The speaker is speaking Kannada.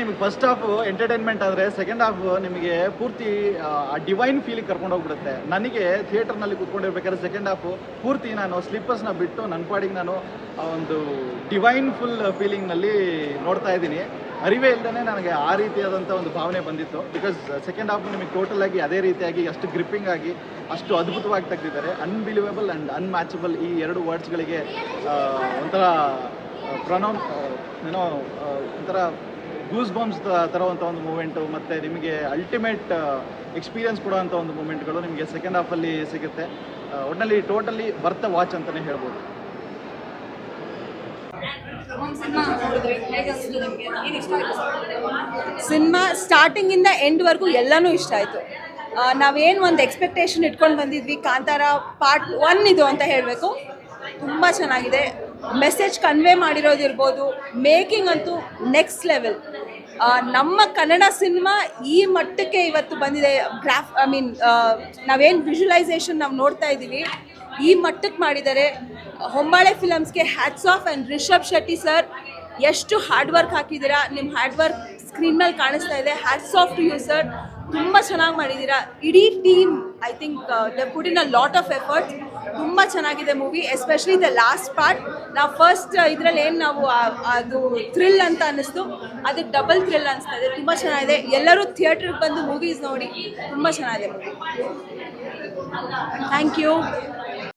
ನಿಮಗೆ ಫಸ್ಟ್ ಹಾಫ್ ಎಂಟರ್ಟೈನ್ಮೆಂಟ್ ಆದರೆ ಸೆಕೆಂಡ್ ಹಾಫ್ ನಿಮಗೆ ಪೂರ್ತಿ, ಆ ಡಿವೈನ್ ಫೀಲಿಗೆ ಕರ್ಕೊಂಡು ಹೋಗ್ಬಿಡುತ್ತೆ. ನನಗೆ ಥಿಯೇಟರ್ನಲ್ಲಿ ಕೂತ್ಕೊಂಡಿರ್ಬೇಕಾದ್ರೆ ಸೆಕೆಂಡ್ ಹಾಫ್ ಪೂರ್ತಿ ನಾನು ಸ್ಲಿಪ್ಪರ್ಸ್ನ ಬಿಟ್ಟು ನನ್ನ ಪಾಡಿಗೆ ನಾನು ಒಂದು ಡಿವೈನ್ ಫುಲ್ ಫೀಲಿಂಗ್ನಲ್ಲಿ ನೋಡ್ತಾ ಇದ್ದೀನಿ. ಅರಿವೇ ಇಲ್ಲದೇ ನನಗೆ ಆ ರೀತಿಯಾದಂಥ ಒಂದು ಭಾವನೆ ಬಂದಿತ್ತು. ಬಿಕಾಸ್ ಸೆಕೆಂಡ್ ಹಾಫ್ ನಿಮಗೆ ಟೋಟಲ್ ಆಗಿ ಅದೇ ರೀತಿಯಾಗಿ ಅಷ್ಟು ಗ್ರಿಪ್ಪಿಂಗ್ ಆಗಿ ಅಷ್ಟು ಅದ್ಭುತವಾಗಿ ತೆಗೆದಿದ್ದಾರೆ. ಅನ್ಬಿಲಿವೇಬಲ್ ಆ್ಯಂಡ್ ಅನ್ಮ್ಯಾಚಬಲ್ ಈ ಎರಡು ವರ್ಡ್ಸ್ಗಳಿಗೆ ಒಂಥರ ಪ್ರೊನೌನ್ ಏನೋ ಒಂಥರ ಗೂಸ್ ಬಾಂಬ್ಸ್ ತರುವಂಥ ಒಂದು ಮೂಮೆಂಟು ಮತ್ತು ನಿಮಗೆ ಅಲ್ಟಿಮೇಟ್ ಎಕ್ಸ್ಪೀರಿಯನ್ಸ್ ಕೊಡುವಂಥ ಒಂದು ಮೂಮೆಂಟ್ಗಳು ನಿಮಗೆ ಸೆಕೆಂಡ್ ಹಾಫಲ್ಲಿ ಸಿಗುತ್ತೆ. ಒಟ್ಟಿನಲ್ಲಿ ಟೋಟಲಿ ಬರ್ತ ವಾಚ್ ಅಂತಲೇ ಹೇಳ್ಬೋದು. ಸಿನಿಮಾ ಸ್ಟಾರ್ಟಿಂಗಿಂದ ಎಂಡ್ವರೆಗೂ ಎಲ್ಲನೂ ಇಷ್ಟ ಆಯಿತು. ನಾವೇನು ಒಂದು ಎಕ್ಸ್ಪೆಕ್ಟೇಷನ್ ಇಟ್ಕೊಂಡು ಬಂದಿದ್ವಿ, ಕಾಂತಾರ ಪಾರ್ಟ್ ಒನ್ ಇದು ಅಂತ ಹೇಳಬೇಕು. ತುಂಬ ಚೆನ್ನಾಗಿದೆ. ಮೆಸೇಜ್ ಕನ್ವೆ ಮಾಡಿರೋದಿರ್ಬೋದು. ಮೇಕಿಂಗ್ ಅಂತೂ ನೆಕ್ಸ್ಟ್ ಲೆವೆಲ್ ನಮ್ಮ ಕನ್ನಡ ಸಿನಿಮಾ ಈ ಮಟ್ಟಕ್ಕೆ ಇವತ್ತು ಬಂದಿದೆ. ಗ್ರಾಫ್ ಐ ಮೀನ್ ನಾವೇನು ವಿಜುವಲೈಸೇಷನ್ ನಾವು ನೋಡ್ತಾ ಇದ್ದೀವಿ, ಈ ಮಟ್ಟಕ್ಕೆ ಮಾಡಿದ್ದಾರೆ Hombale ಫಿಲಮ್ಸ್ಗೆ hats off and Rishab Shetty sir ಎಷ್ಟು ಹಾರ್ಡ್ ವರ್ಕ್ ಹಾಕಿದ್ದೀರಾ ನಿಮ್ಮ ಹಾರ್ಡ್ ವರ್ಕ್ ಸ್ಕ್ರೀನ್ ಮೇಲೆ ಕಾಣಿಸ್ತಾ ಇದೆ. Hats off to you sir ತುಂಬ ಚೆನ್ನಾಗಿ ಮಾಡಿದ್ದೀರಾ ಇಡೀ team I think they put in a lot of effort ತುಂಬ ಚೆನ್ನಾಗಿದೆ movie especially the last part ನಾವು ಫಸ್ಟ್ ಇದರಲ್ಲಿ ಏನು ನಾವು ಅದು ಥ್ರಿಲ್ ಅಂತ ಅನ್ನಿಸ್ತು. ಅದು ಡಬಲ್ ಥ್ರಿಲ್ ಅನಿಸ್ತಾ ಇದೆ. ತುಂಬ ಚೆನ್ನಾಗಿದೆ. ಎಲ್ಲರೂ ಥಿಯೇಟ್ರಿಗೆ ಬಂದು ಮೂವೀಸ್ ನೋಡಿ, ತುಂಬ ಚೆನ್ನಾಗಿದೆ ಮೂವಿ ಥ್ಯಾಂಕ್ ಯು